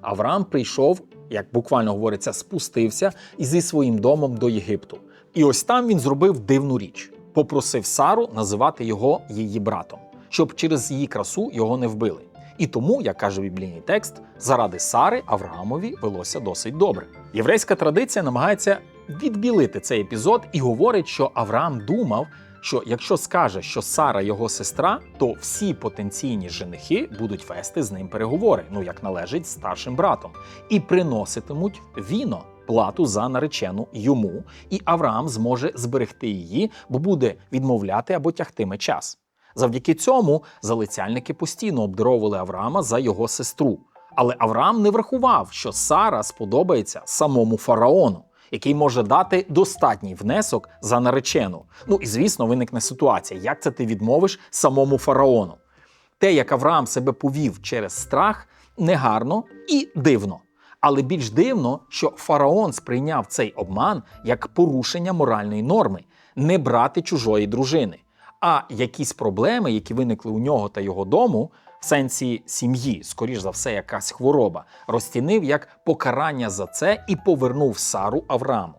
Авраам прийшов, як буквально говориться, спустився і зі своїм домом до Єгипту. І ось там він зробив дивну річ: попросив Сару називати його її братом, щоб через її красу його не вбили. І тому, як каже біблійний текст, заради Сари Авраамові велося досить добре. Єврейська традиція намагається відбілити цей епізод і говорить, що Авраам думав, що якщо скаже, що Сара його сестра, то всі потенційні женихи будуть вести з ним переговори, ну як належить старшим братом, і приноситимуть віно. Плату за наречену йому, і Авраам зможе зберегти її, бо буде відмовляти або тягтиме час. Завдяки цьому залицяльники постійно обдаровували Авраама за його сестру. Але Авраам не врахував, що Сара сподобається самому фараону, який може дати достатній внесок за наречену. Ну і звісно, виникне ситуація, як це ти відмовиш самому фараону. Те, як Авраам себе повів через страх, негарно і дивно. Але більш дивно, що фараон сприйняв цей обман як порушення моральної норми не брати чужої дружини. А якісь проблеми, які виникли у нього та його дому, в сенсі сім'ї, скоріш за все, якась хвороба, розцінив як покарання за це і повернув Сару Аврааму.